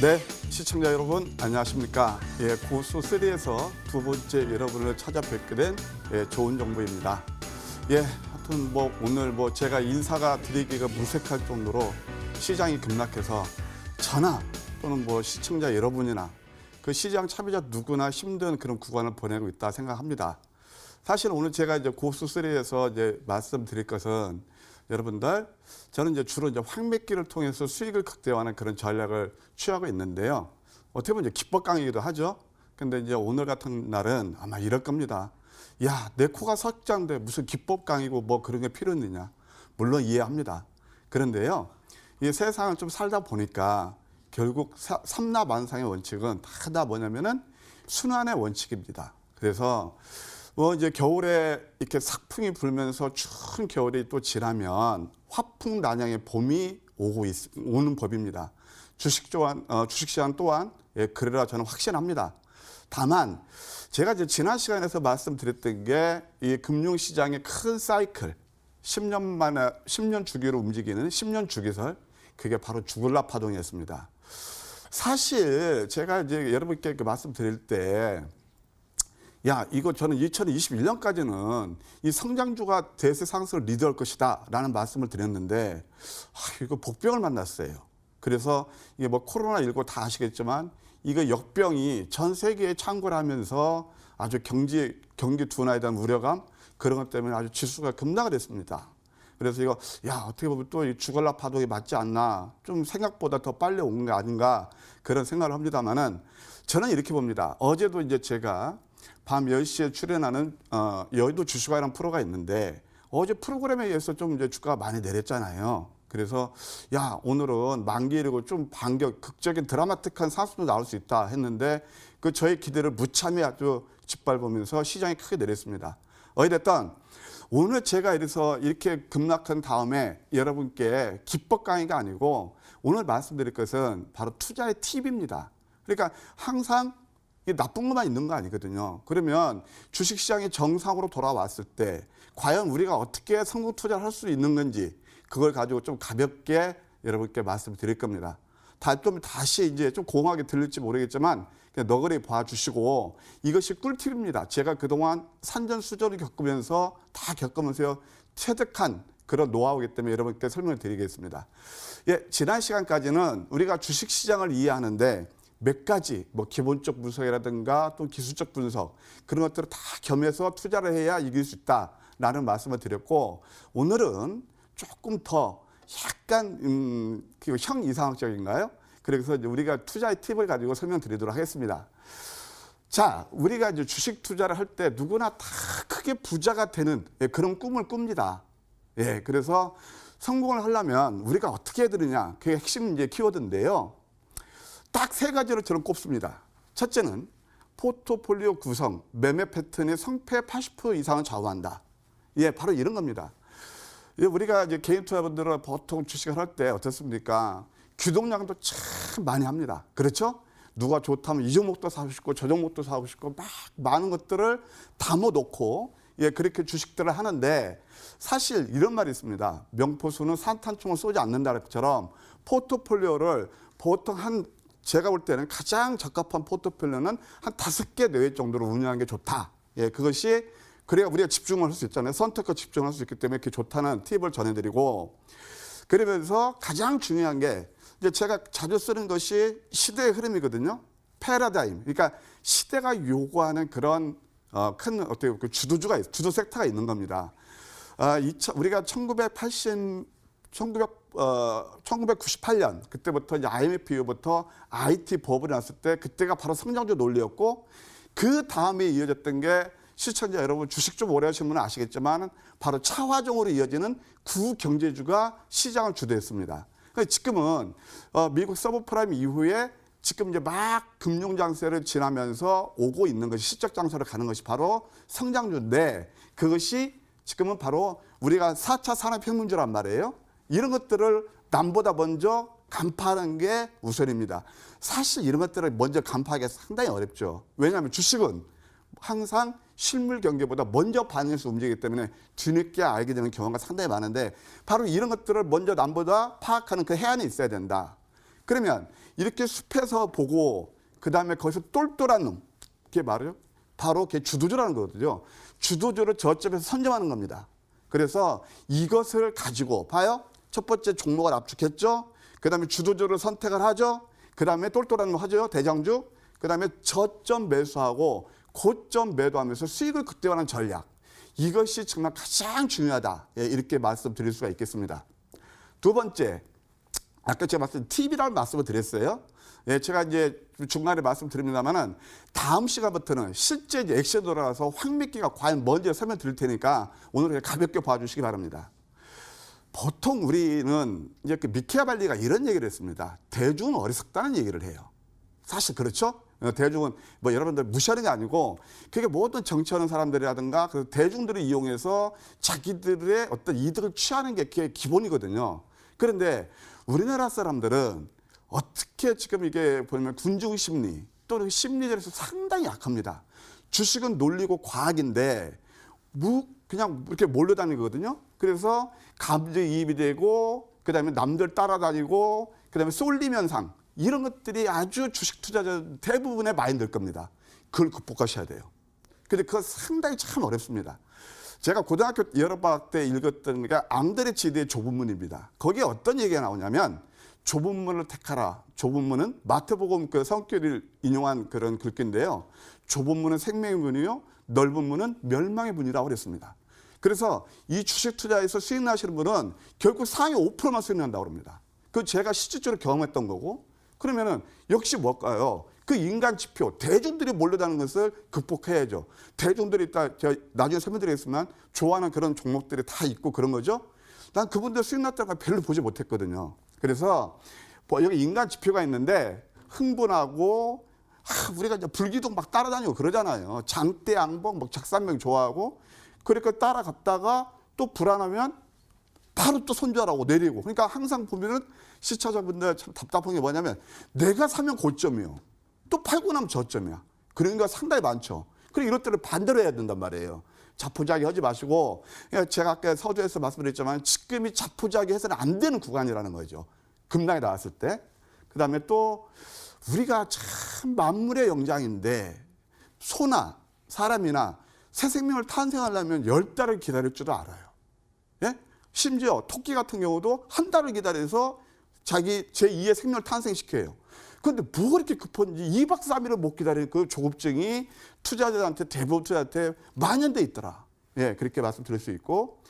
네, 시청자 여러분 안녕하십니까? 예, 고수 3에서 두 번째 여러분을 찾아뵙게 된 예, 좋은 정보입니다. 예, 하여튼 뭐 오늘 뭐 제가 인사가 드리기가 무색할 정도로 시장이 급락해서 저나 또는 뭐 시청자 여러분이나 그 시장 참여자 누구나 힘든 그런 구간을 보내고 있다 생각합니다. 사실 오늘 제가 이제 고수 3에서 이제 말씀드릴 것은 여러분들 저는 이제 주로 이제 황매기를 통해서 수익을 극대화하는 그런 전략을 취하고 있는데요. 어떻게 보면 이제 기법 강의기도 하죠. 근데 이제 오늘 같은 날은 아마 이럴 겁니다. 야, 내 코가 석장돼 무슨 기법 강의고 뭐 그런 게 필요 있느냐. 물론 이해합니다. 그런데요. 이 세상을 좀 살다 보니까 결국 사- 삼라만상의 원칙은 다 다 뭐냐면은 순환의 원칙입니다. 그래서 뭐 이제 겨울에 이렇게 삭풍이 불면서 추운 겨울이 또 지나면 화풍 난양의 봄이 오고 있, 오는 법입니다. 주식 또한 어, 주식 시장 또한 예, 그러라 저는 확신합니다. 다만 제가 이제 지난 시간에서 말씀드렸던 게 이 금융 시장의 큰 사이클 10년 만에 10년 주기로 움직이는 10년 주기설 그게 바로 주글라 파동이었습니다. 사실 제가 이제 여러분께 그 말씀드릴 때 야, 이거 저는 2021년까지는 이 성장주가 대세 상승을 리드할 것이다 라는 말씀을 드렸는데, 아, 이거 복병을 만났어요. 그래서 이게 뭐 코로나19 다 아시겠지만, 이거 역병이 전 세계에 창궐 하면서 아주 경기, 경기 둔화에 대한 우려감, 그런 것 때문에 아주 지수가 급락을 했습니다. 그래서 이거, 야, 어떻게 보면 또이 주갈라 파동이 맞지 않나, 좀 생각보다 더 빨리 온 게 아닌가, 그런 생각을 합니다만은, 저는 이렇게 봅니다. 어제도 이제 제가 밤 10시에 출연하는 어, 여의도 주식화라는 프로가 있는데 어제 프로그램에 의해서 좀 이제 주가가 많이 내렸잖아요. 그래서 야 오늘은 만기이고 좀 반격 극적인 드라마틱한 상승도 나올 수 있다 했는데 그 저의 기대를 무참히 아주 짓밟으면서 시장이 크게 내렸습니다. 어찌됐든 오늘 제가 이래서 이렇게 급락한 다음에 여러분께 기법 강의가 아니고 오늘 말씀드릴 것은 바로 투자의 팁입니다. 그러니까 항상 이게 나쁜 것만 있는 거 아니거든요. 그러면 주식시장이 정상으로 돌아왔을 때 과연 우리가 어떻게 성공 투자를 할 수 있는 건지 그걸 가지고 좀 가볍게 여러분께 말씀드릴 겁니다. 다 좀 다시 이제 좀 공하게 들릴지 모르겠지만 그냥 너그레 봐주시고 이것이 꿀팁입니다. 제가 그동안 산전수전을 겪으면서 다 겪으면서 체득한 그런 노하우이기 때문에 여러분께 설명을 드리겠습니다. 예, 지난 시간까지는 우리가 주식시장을 이해하는데 몇 가지 뭐 기본적 분석이라든가 또 기술적 분석 그런 것들을 다 겸해서 투자를 해야 이길 수 있다라는 말씀을 드렸고 오늘은 조금 더 약간 음, 그형 이상학적인가요? 그래서 우리가 투자의 팁을 가지고 설명드리도록 하겠습니다. 자, 우리가 이제 주식 투자를 할 때 누구나 다 크게 부자가 되는 예, 그런 꿈을 꿉니다. 예, 그래서 성공을 하려면 우리가 어떻게 해야 되느냐, 그게 핵심 이제 키워드인데요. 딱 세 가지로 저는 꼽습니다. 첫째는 포트폴리오 구성, 매매 패턴의 성패 80% 이상을 좌우한다. 예, 바로 이런 겁니다. 예, 우리가 이제 개인 투자분들은 보통 주식을 할 때 어떻습니까? 규동량도 참 많이 합니다. 그렇죠? 누가 좋다면 이 종목도 사고 싶고 저 종목도 사고 싶고 막 많은 것들을 담아 놓고 예, 그렇게 주식들을 하는데 사실 이런 말이 있습니다. 명포수는 산탄총을 쏘지 않는다는 것처럼 포트폴리오를 보통 한 제가 볼 때는 가장 적합한 포트폴리오는 한 다섯 개 내외 정도로 운영하는 게 좋다. 예, 그것이 그래야 우리가 집중을 할 수 있잖아요. 선택과 집중을 할수 있기 때문에 그게 좋다는 팁을 전해드리고 그러면서 가장 중요한 게 이제 제가 자주 쓰는 것이 시대의 흐름이거든요. 패러다임. 그러니까 시대가 요구하는 그런 어, 큰 어떻게 그 주도주가 있- 주도 섹터가 있는 겁니다. 아, 2000, 우리가 1980 1900, 어, 1998년 그때부터 이제 IMF 이후부터 IT 버블이 났을 때 그때가 바로 성장주 논리였고 그 다음에 이어졌던 게 시청자 여러분 주식 좀 오래 하신 분은 아시겠지만 바로 차화종으로 이어지는 구경제주가 시장을 주도했습니다. 그러니까 지금은 어, 미국 서브프라임 이후에 지금 이제 막 금융 장세를 지나면서 오고 있는 것이 시적 장세로 가는 것이 바로 성장주인데 그것이 지금은 바로 우리가 4차 산업혁명주란 말이에요. 이런 것들을 남보다 먼저 간파하는 게 우선입니다. 사실 이런 것들을 먼저 간파하기가 상당히 어렵죠. 왜냐하면 주식은 항상 실물 경제보다 먼저 반응해서 움직이기 때문에 뒤늦게 알게 되는 경우가 상당히 많은데 바로 이런 것들을 먼저 남보다 파악하는 그 해안에 있어야 된다. 그러면 이렇게 숲에서 보고 그 다음에 거기서 똘똘한 놈, 그게 말이요. 바로 그게 주도주라는 거거든요. 주도주를 저점에서 선점하는 겁니다. 그래서 이것을 가지고 봐요. 첫 번째 종목을 압축했죠. 그 다음에 주도주를 선택을 하죠. 그 다음에 똘똘한 놈 하죠. 대장주. 그 다음에 저점 매수하고 고점 매도하면서 수익을 극대화하는 전략. 이것이 정말 가장 중요하다. 예, 이렇게 말씀드릴 수가 있겠습니다. 두 번째, 아까 제가 말씀 TV라는 말씀을 드렸어요. 예, 제가 이제 중간에 말씀드립니다만은 다음 시간부터는 실제 이제 액션 돌아가서 황미끼가 과연 뭔지 설명드릴 테니까 오늘 그냥 가볍게 봐주시기 바랍니다. 보통 우리는 그 미케아발리가 이런 얘기를 했습니다. 대중은 어리석다는 얘기를 해요. 사실 그렇죠? 어, 대중은 뭐 여러분들 무시하는 게 아니고 그게 모든 정치하는 사람들이라든가 그 대중들을 이용해서 자기들의 어떤 이득을 취하는 게 그게 기본이거든요. 그런데 우리나라 사람들은 어떻게 지금 이게 보면 군중 심리 또는 심리전에서 상당히 약합니다. 주식은 논리고 과학인데 무 그냥 이렇게 몰려다니거든요. 그래서 감정이입이 되고 그다음에 남들 따라다니고 그다음에 쏠림 현상 이런 것들이 아주 주식 투자자 대부분의 마인드일 겁니다. 그걸 극복하셔야 돼요. 근데 그거 상당히 참 어렵습니다. 제가 고등학교 여름방학 때 읽었던 게 앙드레 지드의 좁은 문입니다. 거기에 어떤 얘기가 나오냐면 좁은 문을 택하라. 좁은 문은 마태복음 그 성격을 인용한 그런 글귀인데요. 좁은 문은 생명의 문이요. 넓은 문은 멸망의 문이라고 그랬습니다. 그래서 이 주식 투자에서 수익 나시는 분은 결국 상위 5%만 수익 난다고 합니다. 그 제가 실질적으로 경험했던 거고 그러면은 역시 뭘까요? 그 인간 지표, 대중들이 몰려다는 것을 극복해야죠. 대중들이 있다, 제가 나중에 설명드리겠지만 좋아하는 그런 종목들이 다 있고 그런 거죠. 난 그분들 수익 났다는 걸 별로 보지 못했거든요. 그래서 뭐 여기 인간 지표가 있는데 흥분하고 아, 우리가 이제 불기둥 막 따라다니고 그러잖아요. 장대 양봉 막 작산명 좋아하고 그러니까 따라갔다가 또 불안하면 바로 또 손절하고 내리고 그러니까 항상 보면은 시청자분들 참 답답한 게 뭐냐면 내가 사면 고점이요. 또 팔고 나면 저점이야. 거 상당히 많죠. 그리고 이럴 때는 반대로 해야 된단 말이에요. 자포자기 하지 마시고 그러니까 제가 아까 서두에서 말씀드렸지만 지금이 자포자기 해서는 안 되는 구간이라는 거죠. 급락이 나왔을 때. 그다음에 또 우리가 참 만물의 영장인데 소나 사람이나 새 생명을 탄생하려면 열 달을 기다릴 줄도 알아요. 예? 심지어 토끼 같은 경우도 한 달을 기다려서 자기 제2의 생명을 탄생시켜요. 그런데 뭐가 이렇게 급한지 2박 3일을 못 기다리는 그 조급증이 투자자한테 대부분 투자한테 만연돼 있더라. 예, 그렇게 말씀드릴 수 있고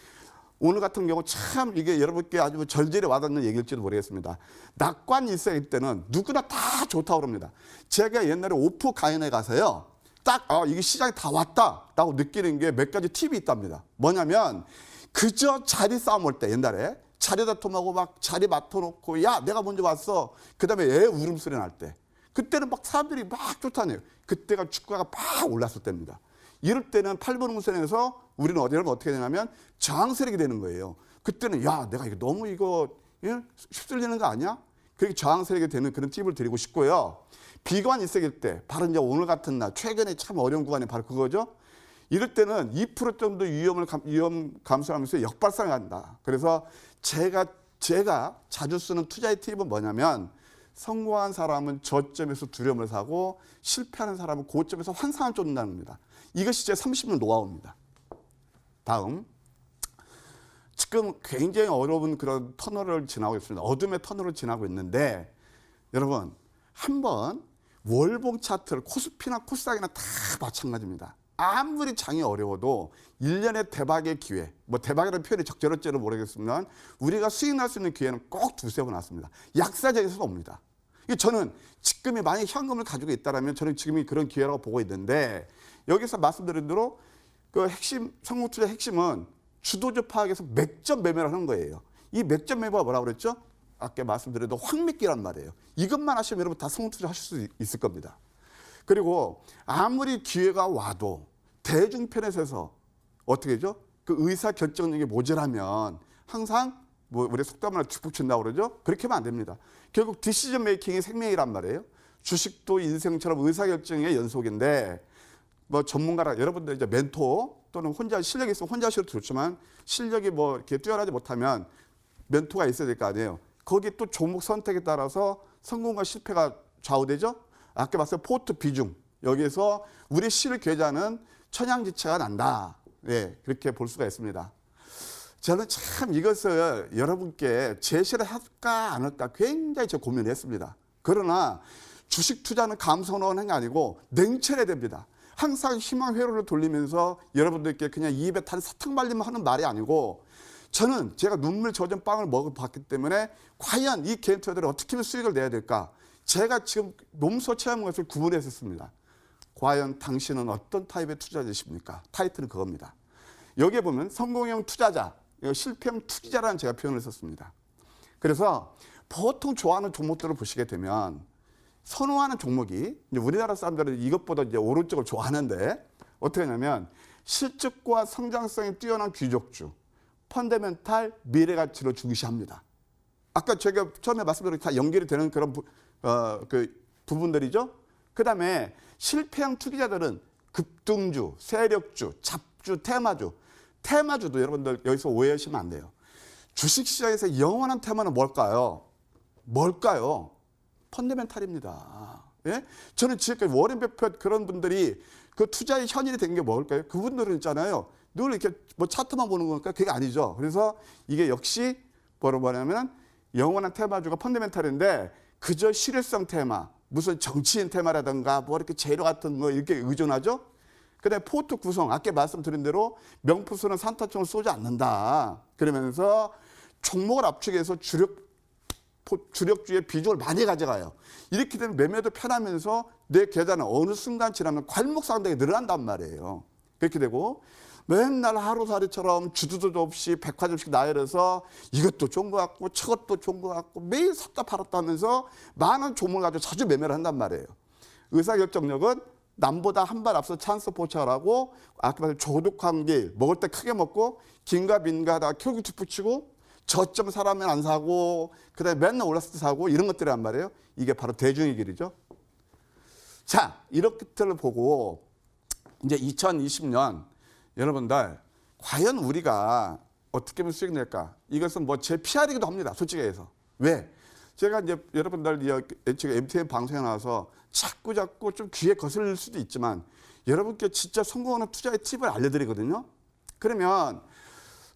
오늘 같은 경우 참 이게 여러분께 아주 절절히 와닿는 얘기일지도 모르겠습니다. 낙관 일생일 때는 누구나 다 좋다고 그럽니다. 제가 옛날에 오프 가인에 가서요. 딱, 아, 이게 시장이 다 왔다라고 느끼는 게 몇 가지 팁이 있답니다. 뭐냐면 그저 자리 싸움 올 때 옛날에 자리 다툼하고 막 자리 맡아놓고 야 내가 먼저 왔어. 그 다음에 애 울음소리 날 때. 그때는 막 사람들이 막 쫓아내요. 그때가 주가가 막 올랐을 때입니다. 이럴 때는 8번 운선에서 우리는 어디를 어떻게 되냐면 저항세력이 되는 거예요. 그때는 야 내가 이거 너무 이거 예? 휩쓸리는 거 아니야 그렇게 저항세력이 되는 그런 팁을 드리고 싶고요 비관 일색일 때 바로 이제 오늘 같은 날 최근에 참 어려운 구간이 바로 그거죠 이럴 때는 2% 정도 위험을 감, 위험 감소하면서 역발상을 한다. 그래서 제가 제가 자주 쓰는 투자의 팁은 뭐냐면 성공한 사람은 저점에서 두려움을 사고 실패하는 사람은 고점에서 환상을 쫓는다는 겁니다. 이것이 제 30년 노하우입니다. 다음 지금 굉장히 어려운 그런 터널을 지나고 있습니다. 어둠의 터널을 지나고 있는데 여러분 한번 월봉 차트를 코스피나 코스닥이나 다 마찬가지입니다. 아무리 장이 어려워도 일년의 대박의 기회, 뭐 대박이라는 표현이 적절할지는 모르겠지만 우리가 수익 날 수 있는 기회는 꼭 두세 번 왔습니다. 약사적에서는 옵니다. 저는 지금이 만약 현금을 가지고 있다면 저는 지금이 그런 기회라고 보고 있는데 여기서 말씀드린 대로 그 핵심 성공 투자 핵심은 주도적 파악에서 맥점 매매를 하는 거예요. 이 맥점 매매가 뭐라고 그랬죠? 아까 말씀드려도 황미끼란 말이에요. 이것만 하시면 여러분 다 성공 투자 하실 수 있을 겁니다. 그리고 아무리 기회가 와도 대중편에 서서 어떻게 죠? 그 의사 결정력이 모자라면 항상 뭐 우리 속담으로 축복 친다고 그러죠? 그렇게 하면 안 됩니다. 결국 디시전 메이킹이 생명이란 말이에요. 주식도 인생처럼 의사 결정의 연속인데 뭐 전문가라 여러분들 이제 멘토 또는 혼자 실력이 있으면 혼자 하셔도 좋지만 실력이 뭐 이렇게 뛰어나지 못하면 멘토가 있어야 될 거 아니에요. 거기 또 종목 선택에 따라서 성공과 실패가 좌우되죠. 아까 봤어요 포트 비중 여기에서 우리 실 계좌는 천양지차가 난다. 예, 그렇게 볼 수가 있습니다. 저는 참 이것을 여러분께 제시를 할까 안 할까 굉장히 저 고민했습니다. 그러나 주식 투자는 감성으로 게 아니고 냉철해야 됩니다. 항상 희망 회로를 돌리면서 여러분들께 그냥 입에 탄 사탕 말리면 하는 말이 아니고 저는 제가 눈물 젖은 빵을 먹어봤기 때문에 과연 이 개인 투자들이 어떻게 하면 수익을 내야 될까? 제가 지금 몸소 체험한 것을 구분했었습니다. 과연 당신은 어떤 타입의 투자자십니까? 타이틀은 그겁니다. 여기에 보면 성공형 투자자, 실패형 투기자라는 제가 표현을 썼습니다. 그래서 보통 좋아하는 종목들을 보시게 되면 선호하는 종목이 이제 우리나라 사람들은 이것보다 이제 오른쪽을 좋아하는데 어떻게 하냐면 실적과 성장성이 뛰어난 귀족주, 펀더멘탈 미래 가치를 중시합니다. 아까 제가 처음에 말씀드린 다 연결이 되는 그런 부, 어, 그 부분들이죠. 그다음에 실패형 투기자들은 급등주, 세력주, 잡주, 테마주, 테마주도 여러분들 여기서 오해하시면 안 돼요. 주식시장에서 영원한 테마는 뭘까요? 뭘까요? 펀더멘탈입니다. 예? 저는 지금까지 워렌 베핏 그런 분들이 그 투자의 현인이 된 게 뭘까요? 그분들은 있잖아요. 늘 이렇게 뭐 차트만 보는 거니까 그게 아니죠. 그래서 이게 역시 뭐라고 하냐면 영원한 테마주가 펀더멘탈인데 그저 실효성 테마, 무슨 정치인 테마라든가 뭐 이렇게 재료 같은 거 이렇게 의존하죠. 그다음에 포트 구성 아까 말씀드린 대로 명푸수는 산타총을 쏘지 않는다. 그러면서 종목을 압축해서 주력 포- 주력주의 비중을 많이 가져가요. 이렇게 되면 매매도 편하면서 내 계좌는 어느 순간 지나면 괄목상당히 늘어난단 말이에요. 그렇게 되고 맨날 하루살이처럼 주도도 없이 백화점씩 나열해서 이것도 좋은 것 같고 저것도 좋은 것 같고 매일 샀다 팔았다 하면서 많은 종목을 가지고 자주 매매를 한단 말이에요. 의사결정력은 남보다 한 발 앞서 찬스 포착하고 아까 말한 조독관계 먹을 때 크게 먹고 긴가 민가 하다가 결국 뒷붙이고 저점 사라면 안 사고 그다음에 맨날 올랐을 때 사고 이런 것들이란 말이에요. 이게 바로 대중의 길이죠. 자, 이렇게들 보고 이제 2020년 여러분들 과연 우리가 어떻게 하면 수익 낼까? 이것은 뭐 제 PR이기도 합니다. 솔직히 해서. 왜? 제가 이제 여러분들 이 지금 MTN 방송에 나와서 자꾸 자꾸 좀 귀에 거슬릴 수도 있지만 여러분께 진짜 성공하는 투자의 팁을 알려드리거든요. 그러면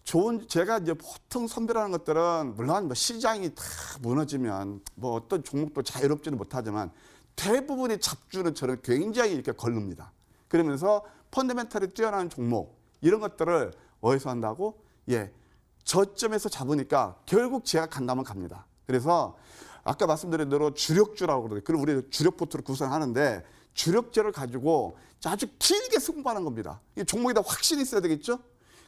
좋은 제가 이제 보통 선별하는 것들은 물론 뭐 시장이 다 무너지면 뭐 어떤 종목도 자유롭지는 못하지만 대부분의 잡주는 저는 굉장히 이렇게 걸릅니다. 그러면서 펀더멘탈이 뛰어난 종목 이런 것들을 어디서 한다고? 예. 저점에서 잡으니까 결국 제가 간다면 갑니다. 그래서 아까 말씀드린 대로 주력주라고 그러거든요. 그리고 우리 주력 포트를 구성하는데 주력제를 가지고 아주 길게 승부하는 겁니다. 이 종목에다 확신이 있어야 되겠죠?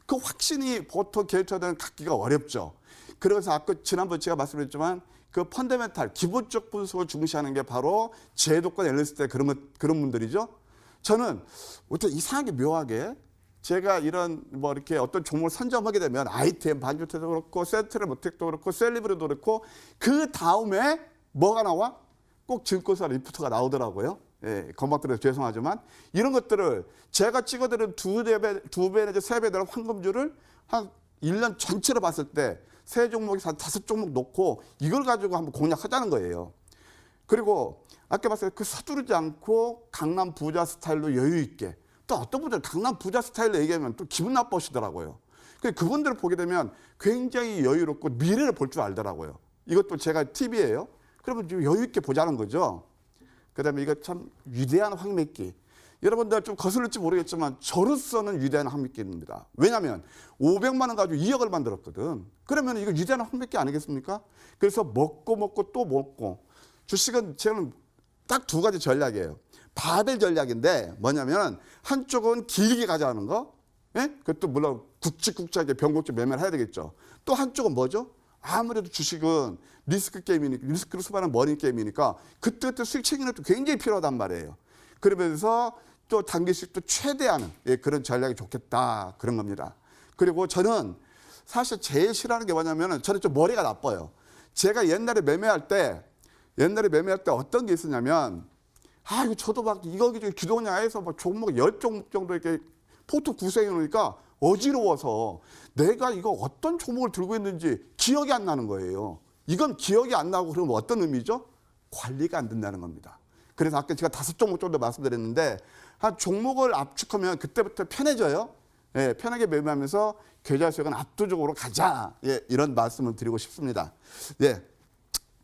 그 확신이 보통 개투자들은 갖기가 어렵죠. 그래서 아까 지난번 제가 말씀드렸지만 그 펀더멘탈 기본적 분석을 중시하는 게 바로 제도권 앨리스 때 그런 것- 그런 분들이죠. 저는 어떻게 이상하게 묘하게 제가 이런 뭐 이렇게 어떤 종목을 선점하게 되면 아이템 반도체도 그렇고 센트럴 모텍도 그렇고 셀리브리도 그렇고 그 다음에 뭐가 나와? 꼭 증권사 리포트가 나오더라고요. 예, 건방들어서 죄송하지만 이런 것들을 제가 찍어드린 두 배, 두배 내지 세 배 되는 황금줄을 한 1년 전체로 봤을 때 세 종목이 한 다섯 종목 놓고 이걸 가지고 한번 공략하자는 거예요. 그리고 아까 봤어요. 그 서두르지 않고 강남 부자 스타일로 여유 있게 또 어떤 분들은 강남 부자 스타일로 얘기하면 또 기분 나빠하시더라고요. 그 그분들을 보게 되면 굉장히 여유롭고 미래를 볼 줄 알더라고요. 이것도 제가 팁이에요. 그러면 좀 여유 있게 보자는 거죠. 그다음에 이거 참 위대한 황맥기. 여러분들 좀 거슬릴지 모르겠지만 저로서는 위대한 황맥기입니다. 왜냐하면 500만 원 가지고 2억을 만들었거든. 그러면 이거 위대한 황맥기 아니겠습니까? 그래서 먹고 먹고 또 먹고 주식은 저는 딱 두 가지 전략이에요. 바벨 전략인데 뭐냐면 한쪽은 길게 가져가는 거, 예? 그것도 물론 굵직굵직하게 변곡적 매매를 해야 되겠죠. 또 한쪽은 뭐죠? 아무래도 주식은 리스크 게임이니까 리스크를 수반하는 머니 게임이니까 그때그때 수익 것도 굉장히 필요하단 말이에요. 그러면서 또 단기 수익도 최대하는 예, 그런 전략이 좋겠다 그런 겁니다. 그리고 저는 사실 제일 싫어하는 게 뭐냐면은 저는 좀 머리가 나빠요. 제가 옛날에 매매할 때 옛날에 매매할 때 어떤 게 있었냐면 아 이거 저도 막 이거 기준 기동량에서 막 종목 열 종목 정도 이렇게 포트 구성해 놓으니까 어지러워서 내가 이거 어떤 종목을 들고 있는지 기억이 안 나는 거예요. 이건 기억이 안 나고 그러면 어떤 의미죠? 관리가 안 된다는 겁니다. 그래서 아까 제가 다섯 종목 정도 말씀드렸는데 한 종목을 압축하면 그때부터 편해져요. 예, 편하게 매매하면서 계좌 수익은 압도적으로 가자. 예, 이런 말씀을 드리고 싶습니다. 예.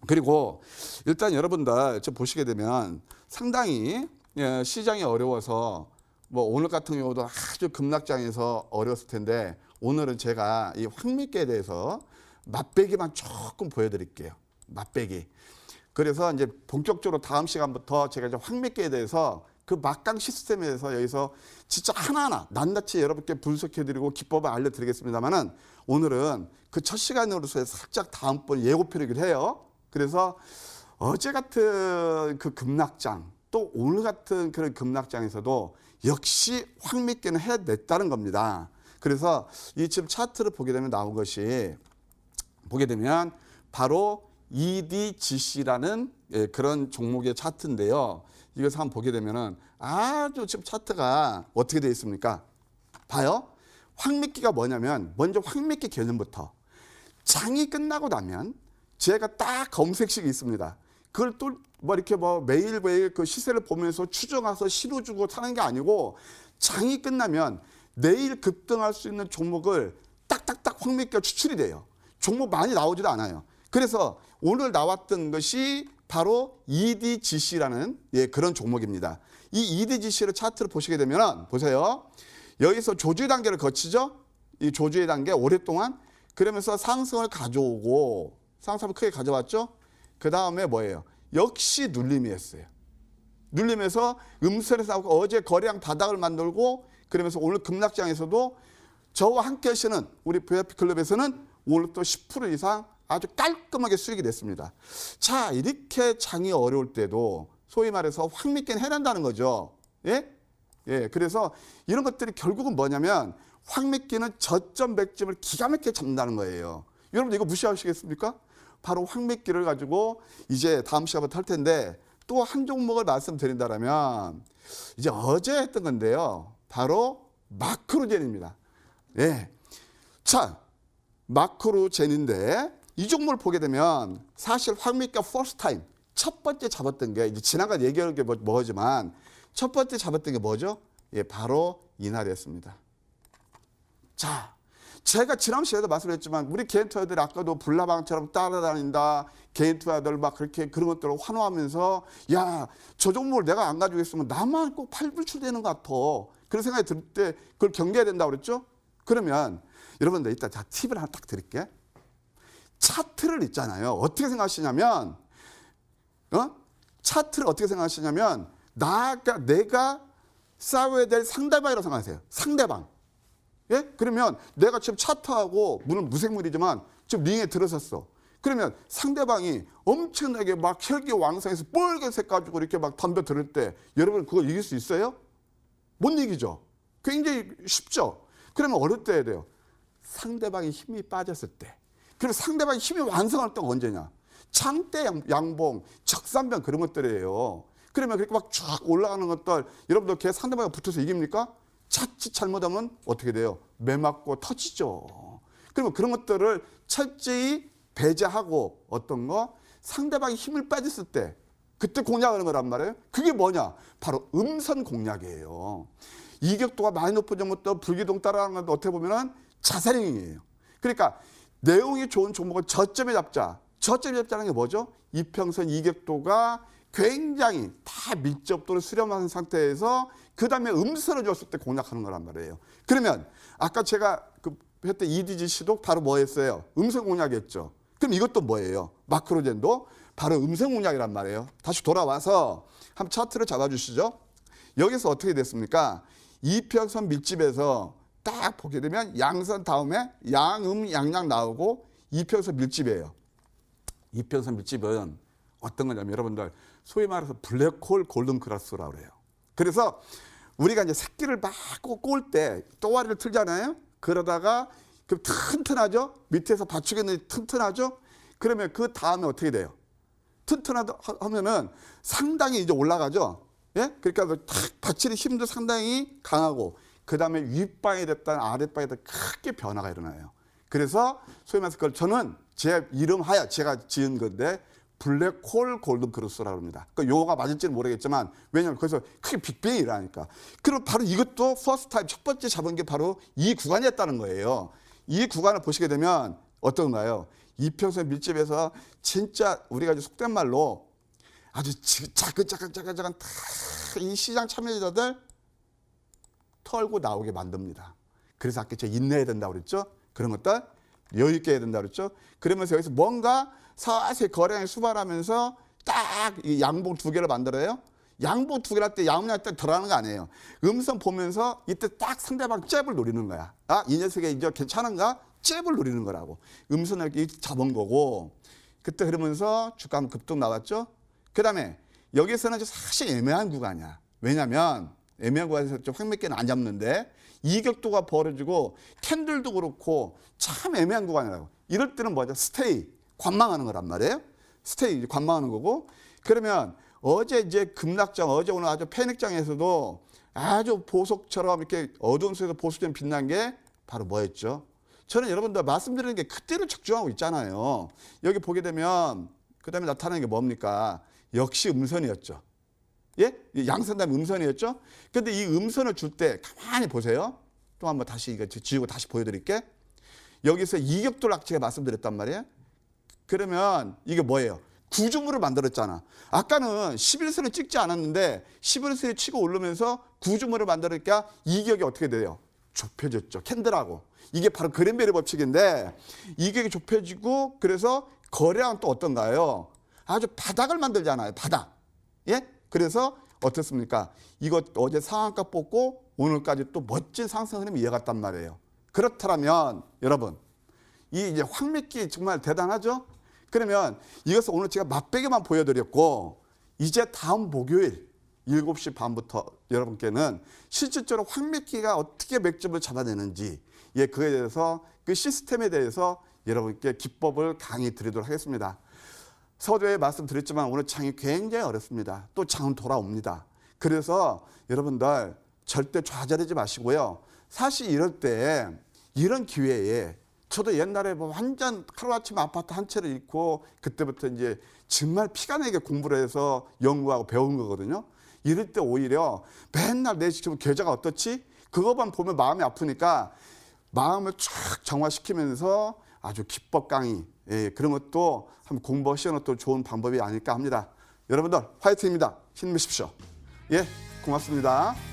그리고 일단 여러분들 좀 보시게 되면 상당히 예, 시장이 어려워서 뭐 오늘 같은 경우도 아주 급락장에서 어려웠을 텐데 오늘은 제가 이 황미계에 대해서 맛배기만 조금 보여드릴게요. 맛배기. 그래서 이제 본격적으로 다음 시간부터 제가 이제 황미계에 대해서 그 막강 시스템에 대해서 여기서 진짜 하나하나 낱낱이 여러분께 분석해드리고 기법을 알려드리겠습니다만은 오늘은 그 첫 시간으로서 살짝 다음번 예고편이기도 해요. 그래서 어제 같은 그 급락장 또 오늘 같은 그런 급락장에서도 역시 황미계는 해냈다는 겁니다. 그래서 이 지금 차트를 보게 되면 나온 것이 보게 되면 바로 EDGC라는 예, 그런 종목의 차트인데요. 이것을 한번 보게 되면은 아주 지금 차트가 어떻게 되어 있습니까? 봐요. 황미끼가 뭐냐면 먼저 황미끼 개념부터 장이 끝나고 나면 제가 딱 검색식이 있습니다. 그걸 또 뭐 이렇게 뭐 매일 매일 그 시세를 보면서 추정해서 실어주고 사는 게 아니고 장이 끝나면 내일 급등할 수 있는 종목을 딱딱딱 황미끼가 추출이 돼요. 종목 많이 나오지도 않아요. 그래서 오늘 나왔던 것이 바로 EDGC라는 예, 그런 종목입니다. 이 EDGC를 차트를 보시게 되면 보세요. 여기서 조주의 단계를 거치죠. 이 조주의 단계 오랫동안 그러면서 상승을 가져오고 상승을 크게 가져왔죠. 그 다음에 뭐예요? 역시 눌림이었어요. 눌림에서 음선에서 나오고 어제 거래량 바닥을 만들고 그러면서 오늘 급락장에서도 저와 함께 하시는 우리 VIP 클럽에서는 오늘 또10% 이상 아주 깔끔하게 수익이 됐습니다. 자, 이렇게 장이 어려울 때도 소위 말해서 황미끼는 해낸다는 거죠. 예? 예, 그래서 이런 것들이 결국은 뭐냐면 황미끼는 저점 백점을 기가 막히게 잡는다는 거예요. 여러분 이거 무시하시겠습니까? 바로 황미끼를 가지고 이제 다음 시간부터 할 텐데 또 한 종목을 말씀드린다면 이제 어제 했던 건데요. 바로 마크로젠입니다. 예. 자, 마크로젠인데 이 종목을 보게 되면 사실 황미가 퍼스트 타임 첫 번째 잡았던 게 이제 지난간 얘기할 게 뭐- 뭐지만 첫 번째 잡았던 게 뭐죠? 예, 바로 이날이었습니다. 자, 제가 지난 시간에도 말씀했지만 우리 개인 투자들이 아까도 불나방처럼 따라다닌다. 개인 투자들 막 그렇게 그런 것들을 환호하면서 야, 저 종목을 내가 안 가지고 있으면 나만 꼭 팔불출되는 것 같아. 그런 생각이 들 때 그걸 경계해야 된다고 그랬죠? 그러면 여러분들 이따 자 팁을 하나 딱 드릴게. 차트를 있잖아요. 어떻게 생각하시냐면 어? 차트를 어떻게 생각하시냐면 나가 내가 싸워야 될 상대방이라고 생각하세요. 상대방. 예? 그러면 내가 지금 차트하고 물론 무생물이지만 지금 링에 들어섰어. 그러면 상대방이 엄청나게 막 혈기 왕성해서 빨간색 가지고 이렇게 막 덤벼 들을 때 여러분 그걸 이길 수 있어요? 못 이기죠. 굉장히 쉽죠. 그러면 어릴 때 해야 돼요. 상대방이 힘이 빠졌을 때. 그리고 상대방이 힘이 완성할 때가 언제냐? 양- 양봉, 적산변 그런 것들이에요. 그러면 그렇게 막 쫙 올라가는 것들 여러분들 걔 상대방이 붙어서 이깁니까? 자칫 잘못하면 어떻게 돼요? 매 맞고 터지죠. 그러면 그런 것들을 철저히 배제하고 어떤 거 상대방이 힘을 빠졌을 때 그때 공략하는 거란 말이에요. 그게 뭐냐? 바로 음선 공략이에요. 이격도가 많이 높은 것도 불기둥 따라가는 것도 어떻게 보면은 자살행위예요. 그러니까 내용이 좋은 종목을 저점에 잡자. 저점에 잡자는 게 뭐죠? 이평선 이격도가 굉장히 다 밀접도를 수렴한 상태에서 그 다음에 음선을 줬을 때 공략하는 거란 말이에요. 그러면 아까 제가 그 했던 EDGC도 바로 뭐 했어요? 음선 공략이었죠. 그럼 이것도 뭐예요? 마크로젠도 바로 음선 공략이란 말이에요. 다시 돌아와서 한번 차트를 잡아주시죠. 여기서 어떻게 됐습니까? 이평선 밀집에서 딱 보게 되면 양선 다음에 양음 양양 나오고 이평선 밀집이에요. 이평선 밀집은 어떤 거냐면 여러분들 소위 말해서 블랙홀 골든 크라스라고 그래요. 그래서 우리가 이제 새끼를 막꼴때 또와리를 틀잖아요. 그러다가 그 튼튼하죠. 밑에서 받치겠는데 튼튼하죠. 그러면 그 다음에 어떻게 돼요? 튼튼하다 하면은 상당히 이제 올라가죠. 예? 그러니까 탁 받치는 힘도 상당히 강하고 그 다음에 윗방이 됐든 아랫방이 됐든 크게 변화가 일어나요. 그래서 소위 말해서 그걸 저는 제 이름 하야 제가 지은 건데 블랙홀 골든 크로스라고 합니다. 그 용어가 맞을지는 모르겠지만 왜냐하면 거기서 크게 빅뱅이 일어나니까. 그리고 바로 이것도 퍼스트 타입 첫 번째 잡은 게 바로 이 구간이었다는 거예요. 이 구간을 보시게 되면 어떤가요? 이평선 밀집에서 진짜 우리가 속된 말로 아주 자글자글자글자글 다이 시장 참여자들 털고 나오게 만듭니다. 그래서 아까 제가 인내해야 된다고 그랬죠? 그런 것들 여유 있게 해야 된다고 그랬죠? 그러면서 여기서 뭔가 사실 거래량이 수발하면서 딱 이 양봉 두 개를 만들어요. 양봉 두 개를 할 때 양분할 때 덜하는 거 아니에요. 음선 보면서 이때 딱 상대방 잽을 노리는 거야. 아, 이 녀석이 이제 괜찮은가? 잽을 노리는 거라고. 이렇게 잡은 거고. 그때 그러면서 주가 급등 나왔죠? 그 다음에 여기서는 사실 애매한 구간이야. 왜냐면 애매한 구간에서 좀 확몇개는 안 잡는데 이격도가 벌어지고 캔들도 그렇고 참 애매한 구간이라고. 이럴 때는 뭐죠? 스테이, 관망하는 거란 말이에요. 스테이, 관망하는 거고. 그러면 어제 이제 급락장, 어제 오늘 아주 패닉장에서도 아주 보석처럼 이렇게 어두운 속에서 보석처럼 빛난 게 바로 뭐였죠? 저는 여러분들 말씀드리는 게 그때를 적중하고 있잖아요. 여기 보게 되면 그 다음에 나타나는 게 뭡니까? 역시 음선이었죠. 예? 이 양선 다음에 음선이었죠? 근데 이 음선을 줄 때 가만히 보세요. 또 한번 다시 이거 지우고 다시 보여드릴게. 여기서 이격도 낙지가 말씀드렸단 말이에요. 그러면 이게 뭐예요? 구조물을 만들었잖아. 아까는 11선을 찍지 않았는데 11선을 치고 오르면서 구조물을 만들으니까 이격이 어떻게 돼요? 좁혀졌죠. 캔들하고. 이게 바로 그랜베리 법칙인데 이격이 좁혀지고 그래서 거래량은 또 어떤가요? 아주 바닥을 만들잖아요. 바닥. 예? 그래서 어떻습니까? 이거 어제 상한가 뽑고 오늘까지 또 멋진 상승 흐름이 이어갔단 말이에요. 그렇다면 여러분 이 이제 황맥기 정말 대단하죠? 그러면 이것을 오늘 제가 맛배기만 보여드렸고 이제 다음 목요일 7시 반부터 여러분께는 실질적으로 황맥기가 어떻게 맥점을 잡아내는지 예 그에 대해서 그 시스템에 대해서 여러분께 기법을 강의 드리도록 하겠습니다. 서두에 말씀드렸지만 오늘 장이 굉장히 어렵습니다. 또 장은 돌아옵니다. 그래서 여러분들 절대 좌절하지 마시고요. 사실 이럴 때 이런 기회에 저도 옛날에 뭐 완전 하루아침에 아파트 한 채를 잃고 그때부터 이제 정말 피가 나게 공부를 해서 연구하고 배운 거거든요. 이럴 때 오히려 맨날 내 지금 계좌가 어떻지? 그것만 보면 마음이 아프니까 마음을 쫙 정화시키면서 아주 기법 강의 예, 그런 것도 한번 공부하시는 것도 좋은 방법이 아닐까 합니다. 여러분들 화이팅입니다. 힘내십시오. 예, 고맙습니다.